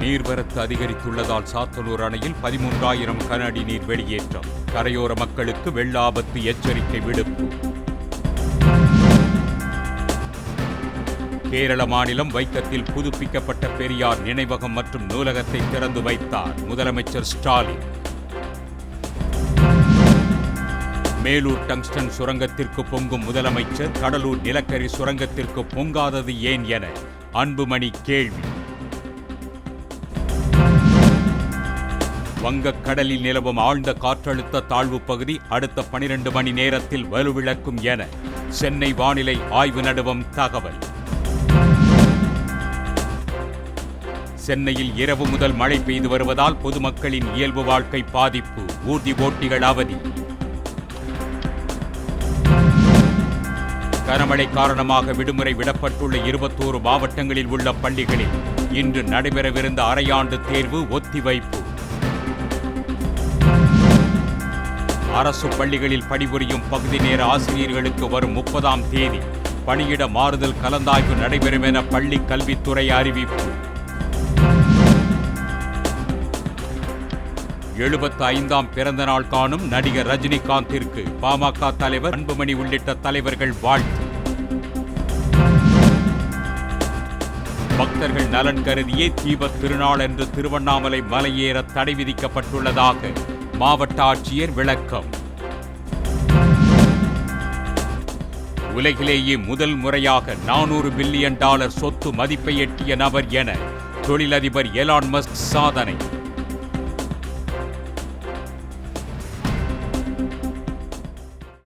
நீர்வரத்து அதிகரித்துள்ளதால் சாத்தனூர் அணையில் பதிமூன்றாயிரம் கன அடி நீர் வெளியேற்றம். கரையோர மக்களுக்கு வெள்ள ஆபத்து எச்சரிக்கை விடுப்பு. கேரள மாநிலம் வைக்கத்தில் புதுப்பிக்கப்பட்ட பெரியார் நினைவகம் மற்றும் நூலகத்தை திறந்து வைத்தார் முதலமைச்சர் ஸ்டாலின். மேலூர் டங்ஸ்டன் சுரங்கத்திற்கு பொங்கும் முதலமைச்சர் கடலூர் நிலக்கரி சுரங்கத்திற்கு பொங்காதது ஏன் என அன்புமணி கேள்வி. வங்கக்கடலில் நிலவும் ஆழ்ந்த காற்றழுத்த தாழ்வு பகுதி அடுத்த பனிரெண்டு மணி நேரத்தில் வலுவிழக்கும் என சென்னை வானிலை ஆய்வு நடுவம் தகவல். சென்னையில் இரவு முதல் மழை பெய்து வருவதால் பொதுமக்களின் இயல்பு வாழ்க்கை பாதிப்பு ஊர்தி ஓட்டிகள் அவதி. கனமழை காரணமாக விடுமுறை விடப்பட்டுள்ள இருபத்தோரு மாவட்டங்களில் உள்ள பள்ளிகளில் இன்று நடைபெறவிருந்த அரையாண்டு தேர்வு ஒத்திவைப்பு. அரசு பள்ளிகளில் பணிபுரியும் பகுதி நேர ஆசிரியர்களுக்கு வரும் முப்பதாம் தேதி பணியிட மாறுதல் கலந்தாய்வு நடைபெறும் என பள்ளி கல்வித்துறை அறிவிப்பு. எழுபத்தி ஐந்தாம் பிறந்த நாள் காணும் நடிகர் ரஜினிகாந்திற்கு பாமக தலைவர் அன்புமணி உள்ளிட்ட தலைவர்கள் வாழ்த்து. பக்தர்கள் நலன் கருதியே தீபத் திருநாள் என்று திருவண்ணாமலை மலையேற தடை விதிக்கப்பட்டுள்ளதாக மாவட்ட ஆட்சியர் விளக்கம். உலகிலேயே முதல் முறையாக நானூறு பில்லியன் டாலர் சொத்து மதிப்பை எட்டிய நபர் என தொழிலதிபர் எலான் மஸ்க் சாதனை.